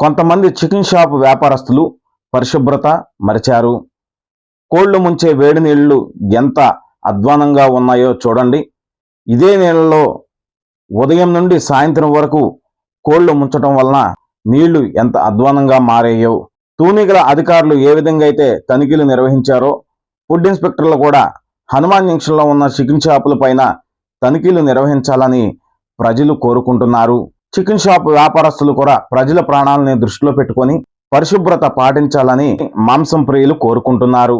కొంతమంది chicken shop వ్యాపారస్తులు పరిశుభ్రత మరిచారు. కోళ్ళు ముంచే వేడి నీళ్ళు ఎంత అధ్వానంగా ఉన్నాయో చూడండి. ఇదే నీళ్ళలో ఉదయం నుండి సాయంత్రం వరకు కోళ్ళు ముంచడం వలన నీళ్ళు ఎంత అధ్వానంగా మారాయో తూనిగల అధికారులు ఏ విధంగా అయితే తనిఖీలు నిర్వహించారో ఫుడ్ ఇన్స్పెక్టర్లు కూడా హనుమాన్ జంక్షన్లో ఉన్న చికెన్ షాపుల పైన తనిఖీలు నిర్వహించాలని ప్రజలు కోరుకుంటున్నారు. చికెన్ షాప్ వ్యాపారస్తులు కూడా ప్రజల ప్రాణాలని దృష్టిలో పెట్టుకొని పరిశుభ్రత పాటించాలని మాంసం ప్రియులు కోరుకుంటున్నారు.